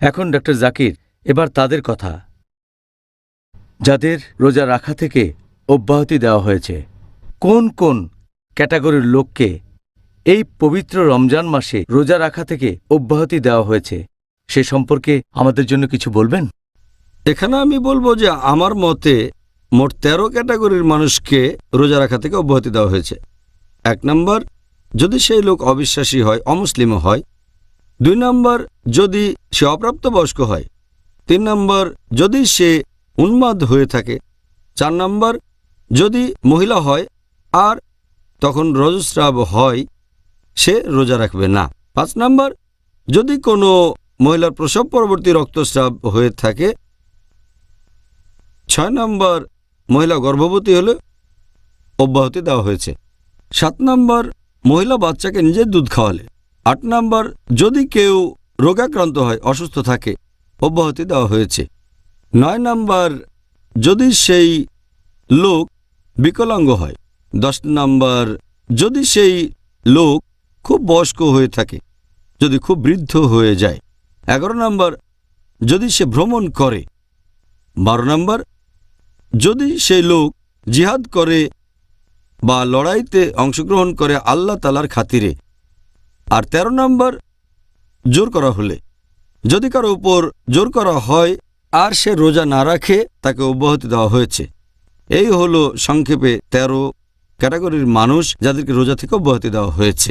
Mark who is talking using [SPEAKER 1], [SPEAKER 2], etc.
[SPEAKER 1] এখন ডক্টর জাকির, এবার তাদের কথা। যাদের রোজা রাখা থেকে অব্যাহতি দেওয়া হয়েছে। কোন কোন ক্যাটাগরির লোককে এই পবিত্র রমজান মাসে রোজা রাখা থেকে অব্যাহতি দেওয়া হয়েছে, সে সম্পর্কে আমাদের জন্য কিছু বলবেন?
[SPEAKER 2] এখানে আমি বলব যে আমার মতে মোট তেরো ক্যাটাগরির মানুষকে রোজা রাখা থেকে অব্যাহতি দেওয়া হয়েছে। এক নম্বর, যদি সেই লোক অবিশ্বাসী হয়, অমুসলিমও হয় দুই নম্বর, যদি সে অপ্রাপ্তবয়স্ক হয়। তিন নম্বর, যদি সে উন্মাদ হয়ে থাকে। চার নম্বর, যদি মহিলা হয় আর তখন রজস্রাব হয়, সে রোজা রাখবে না। পাঁচ নম্বর, যদি কোনো মহিলার প্রসব পরবর্তী রক্তস্রাব হয়ে থাকে। ছয় নম্বর, মহিলা গর্ভবতী হলে অব্যাহতি দেওয়া হয়েছে। সাত নম্বর, মহিলা বাচ্চাকে নিজের দুধ খাওয়ালে। আট নম্বর, যদি কেউ রোগাক্রান্ত হয়, অসুস্থ থাকে, অব্যাহতি দেওয়া হয়েছে। নয় নম্বর, যদি সেই লোক বিকলাঙ্গ হয়, দশ নম্বর, যদি সেই লোক খুব বয়স্ক হয়ে থাকে, যদি খুব বৃদ্ধ হয়ে যায়। এগারো নম্বর, যদি সে ভ্রমণ করে। বারো নম্বর, যদি সেই লোক জিহাদ করে বা লড়াইতে অংশগ্রহণ করে আল্লাহ তালার খাতিরে আর ১৩ নম্বর, জোর করা হলে। যদি কারও উপর জোর করা হয়, আর সে রোজা না রাখে, তাকে অব্যাহতি দেওয়া হয়েছে। এই হলো সংক্ষেপে ১৩ ক্যাটাগরির মানুষ যাদেরকে রোজা থেকে অব্যাহতি দেওয়া হয়েছে।